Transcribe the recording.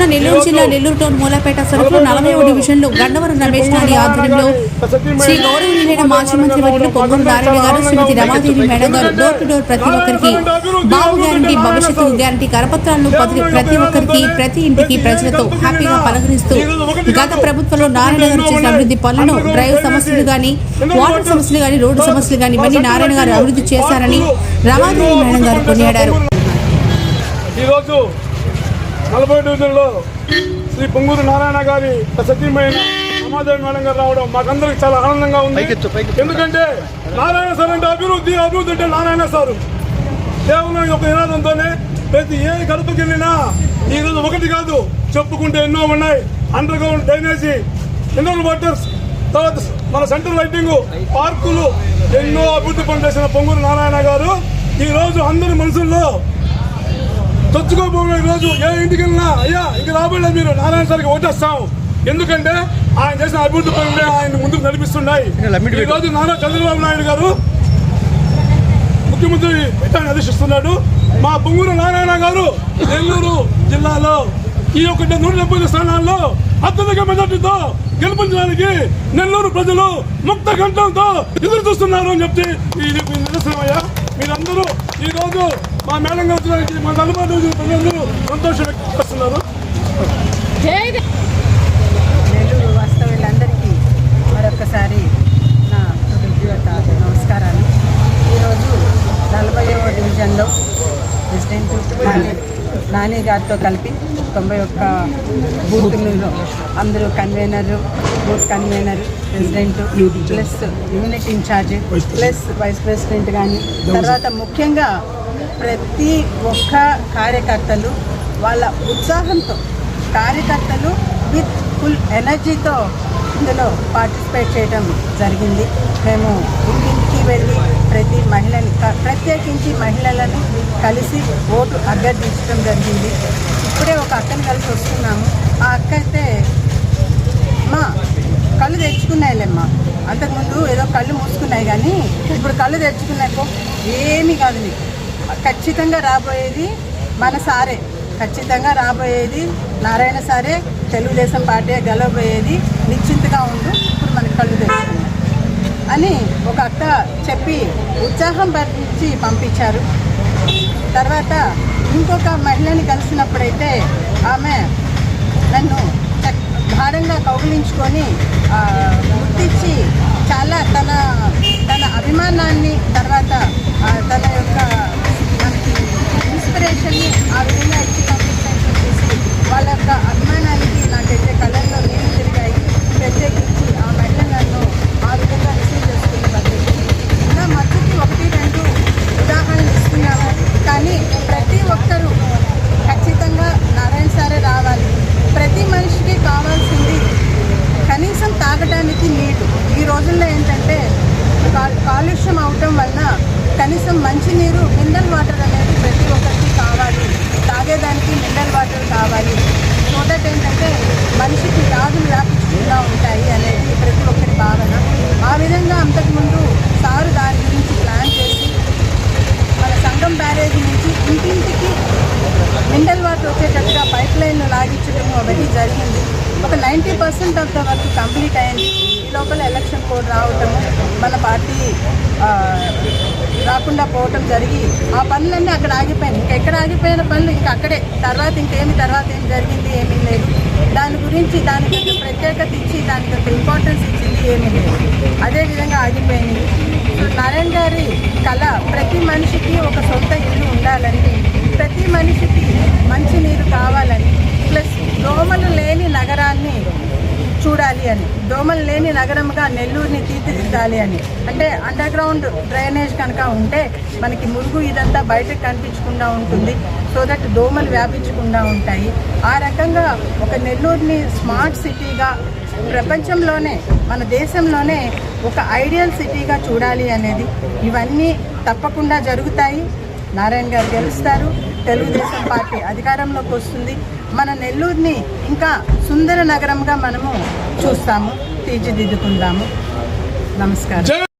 రోజున నెల్లూరు జిల్లా నెల్లూరు టౌన్ మూలపేట సరుకులు నలభై డివిజన్లో గన్నవరం రమేష్ నాని ఆధ్వర్యంలో శ్రీ గౌరవనీయులైన మాజీ మంత్రి వర్యులు పొంగూరు నారాయణ గారు శ్రీమతి రమాదేవి మేడం గారు డోర్ టు డోర్ ప్రతి ఒక్కరికి బాబు గ్యారంటీ భవిష్యత్తు గ్యారంటీ కరపత్రాలను ప్రతి ప్రతి ఒక్కరికి ప్రతి ఇంటికి ప్రజలతో హ్యాపీగా పలకరిస్తూ గత ప్రభుత్వంలో నారాయణ గారు చేసిన అభివృద్ధి పనులను డ్రైవ్ సమస్యలు గాని వాటర్ సమస్యలు గాని రోడ్డు సమస్యలు గాని ఇవన్నీ నారాయణ గారు అభివృద్ధి చేశారని రమాదేవి మేడం గారు కొనియాడారు. ఈరోజు నలభై డివిజన్లో శ్రీ పొంగూరు నారాయణ గారి సత్యమైన రమాదేవి మేడం గారు రావడం మాకందరికి చాలా ఆనందంగా ఉంది. ఎందుకంటే నారాయణ సార్ అంటే అభివృద్ధి అభివృద్ధి అంటే నారాయణ సారు. కేవలం ఒక నినాదంతోనే ప్రతి ఏ గడపకి వెళ్ళినా ఈ రోజు ఒకటి కాదు చెప్పుకుంటే ఎన్నో ఉన్నాయి. Underground drainage mineral waters తర్వాత మన సెంట్రల్ లైటింగ్ పార్కులు ఎన్నో అభివృద్ధి పనులు చేసిన పొంగూరు నారాయణ గారు. ఈ రోజు అందరి మనసుల్లో చొచ్చుకోబోయే రోజు ఏ ఇంటికి వెళ్ళినా అయ్యా ఇంక రాబోయే మీరు. నారాయణ సార్కి ఓటేస్తాం. ఎందుకంటే ఆయన చేసిన అభివృద్ధి పనులే ఆయన ముందుకు నడిపిస్తున్నాయి. ఈ రోజు నారా చంద్రబాబు నాయుడు గారు ముఖ్యమంత్రి పీఠాన్ని అధిష్టిస్తున్నాడు. మా పొంగూరు నారాయణ గారు నెల్లూరు జిల్లాలో ఈ యొక్క నూట డెబ్బై స్థానాల్లో అత్యధిక మెజార్టీతో గెలిపించడానికి నెల్లూరు ప్రజలు ముక్త కంఠంతో ఎదురు చూస్తున్నారు అని చెప్పి ఇది మీ నిదర్శనమయ్యా మీరందరూ ఈ రోజు మా మేడం గారు మా నలుగురు ప్రజలందరూ సంతోషం వ్యక్తం నెల్లూరు వాస్తవ్యులందరికీ మరొకసారి నా హృదయపూర్వక నమస్కారాలు. ఈరోజు నలభైవ డివిజన్లో ప్రెసిడెంట్ నాని నాని గారితో కలిపి తొంభై ఒక్క బూతులలో అందరూ convener booth convener president plus unit incharge plus vice president కానీ తర్వాత ముఖ్యంగా ప్రతి ఒక్క కార్యకర్తలు వాళ్ళ ఉత్సాహంతో కార్యకర్తలు విత్ ఫుల్ ఎనర్జీతో ఇందులో పార్టిసిపేట్ చేయడం జరిగింది. మేము ఇంటింటికి వెళ్ళి ప్రతి మహిళని క- ప్రత్యేకించి మహిళలను కలిసి ఓటు అభ్యర్థించడం జరిగింది. ఇప్పుడే ఒక అక్కని కలిసి వస్తున్నాము. ఆ అక్క అయితే మా కళ్ళు తెచ్చుకున్నాయిలేమ్మా అంతకుముందు ఏదో కళ్ళు మూసుకున్నాయి కానీ ఇప్పుడు కళ్ళు తెచ్చుకున్నాయి ఏమీ కాదు నీకు. ఖచ్చితంగా రాబోయేది మన సారే. ఖచ్చితంగా రాబోయేది నారాయణ సారే. తెలుగుదేశం పార్టీ గెలవబోయేది నిశ్చింతగా ఉండు. ఇప్పుడు మన కళ్ళు తెచ్చుకున్నాయి అని ఒక అక్క చెప్పి ఉత్సాహం పరిచి పంపించారు. తర్వాత ఇంకొక మహిళని కలిసినప్పుడైతే ఆమె నన్ను భారంగా గాఢంగా కౌగిలించుకొని ఆ, గుర్తించి చాలా తన తన అభిమానాన్ని తర్వాత ఆ, తన యొక్క మనకి ఇన్స్పిరేషన్ని ఆ విధంగా ఇచ్చి పంపించినట్టు చూసి వాళ్ళ యొక్క అభిమానానికి నాకైతే కళల్లో నీళ్ళు తిరిగాయి ప్రత్యేకించి ఆ మహిళ నన్ను ఆ విధంగా రిసీవ్ చేసుకున్న పద్ధతి ఇంకా మధ్యకి ఒకటి రెండు ఉదాహరణలు ఇస్తున్నాము కానీ ప్రతి ఒక్కరూ ఖచ్చితంగా నారాయణ సారే రావాలి ప్రతి మనిషికి కావాల్సింది కనీసం తాగడానికి నీరు ఈ రోజుల్లో ఏంటంటే కాలుష్యం అవటం వలన కనీసం మంచినీరు మినరల్ వాటర్ అనేది ప్రతి ఒక్కరికి కావాలి. తాగేదానికి మినరల్ వాటర్ కావాలి. సో దట్ ఏంటంటే మనిషికి వ్యాధులు రాకుండా ఉంటాయి అనేది ప్రతి ఒక్కరి భావన ఆ విధంగా అంతకుముందు సారు దాని గురించి ప్లాన్ చేసి మన సంగం బ్యారేజీ నుంచి ఇంటింటికి మినరల్ వాటర్ వచ్చేటట్టుగా పైప్ లైన్ లాగించడం అవన్నీ జరిగింది ఒక ninety percent of the work complete అయింది. ఈ లోపల ఎలక్షన్ కోడ్ రావటము మన పార్టీ రాకుండా పోవటం జరిగి ఆ పనులన్నీ అక్కడ ఆగిపోయింది ఇంకా ఎక్కడ ఆగిపోయిన పనులు? ఇంకా అక్కడే. తర్వాత ఇంకేమి తర్వాత ఏం జరిగింది ఏమీ లేదు. దాని గురించి దానికి ఒక ప్రత్యేకత ఇచ్చి దానికి ఒక ఇంపార్టెన్స్ ఇచ్చింది ఏమీ లేదు. అదేవిధంగా ఆగిపోయింది. నారాయణ గారి కళ ప్రతి మనిషికి ఒక సొంత ఇల్లు ఉండాలని ప్రతి మనిషికి మంచి నీరు కావాలని ప్లస్ దోమలు లేని నగరాన్ని చూడాలి అని దోమలు లేని నగరంగా నెల్లూరుని తీర్చిదిద్దాలి అని. అంటే అండర్ గ్రౌండ్ డ్రైనేజ్ కనుక ఉంటే మనకి మురుగు ఇదంతా బయటకు కనిపించకుండా ఉంటుంది. సో దట్ దోమలు వ్యాపించకుండా ఉంటాయి. ఆ రకంగా ఒక నెల్లూరుని స్మార్ట్ సిటీగా ప్రపంచంలోనే మన దేశంలోనే ఒక ఐడియల్ సిటీగా చూడాలి అనేది ఇవన్నీ తప్పకుండా జరుగుతాయి. నారాయణ గారు గెలుస్తారు. తెలుగుదేశం పార్టీ అధికారంలోకి వస్తుంది. మన నెల్లూరుని ఇంకా సుందర నగరంగా మనము చూస్తాము. తీర్చిదిద్దుకుందాము. నమస్కారం.